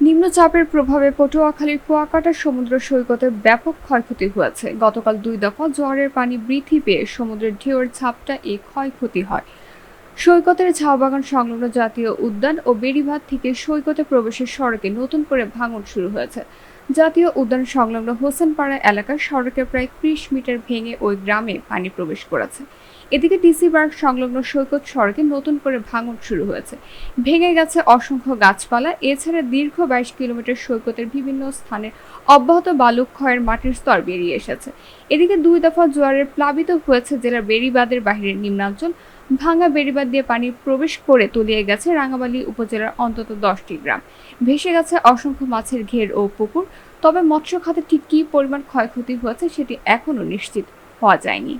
নিম্নচাপের প্রভাবে পটুয়াখালীর কুয়াকাটা সমুদ্র সৈকতে ব্যাপক ক্ষয়ক্ষতি হয়েছে। গতকাল দুই দফা জোয়ারের পানি বৃদ্ধি পেয়ে সমুদ্রের ঢেউয়ের ছাপটা এই ক্ষয়ক্ষতি হয়। সৈকতের ঝাউবাগান সংলগ্ন জাতীয় উদ্যান ও বেড়িভাত থেকে সৈকতে প্রবেশের সড়কে নতুন করে ভাঙন শুরু হয়েছে। জাতীয় উদ্যান সংলগ্ন হোসেনপাড়া এলাকার সড়কে প্রায় ত্রিশ মিটার ভেঙে ওই গ্রামে পানি প্রবেশ করেছে। এদিকে ডিসি পার্ক সংলগ্ন সৈকত সড়কে নতুন করে ভাঙন শুরু হয়েছে। ভেঙে গেছে অসংখ্য গাছপালা, এছাড়া দীর্ঘ বাইশ কিলোমিটার সৈকতের বিভিন্ন স্থানে অব্যাহত বালু ক্ষয়ের মাটির স্তর বেরিয়ে এসেছে। এদিকে দুই দফা জোয়ারের প্লাবিত হয়েছে জেলার বেড়িবাঁধের বাহিরের নিম্নাঞ্চল। ভাঙা বেড়িবাঁধ দিয়ে পানি প্রবেশ করে তলিয়ে গেছে রাঙামালী উপজেলার অন্তত দশটি গ্রাম। ভেসে গেছে অসংখ্য মাছের ঘের ও পুকুর। তবে মৎস্য খাতে ঠিক কী পরিমাণ ক্ষয়ক্ষতি হয়েছে সেটি এখনও নিশ্চিত হওয়া যায়নি।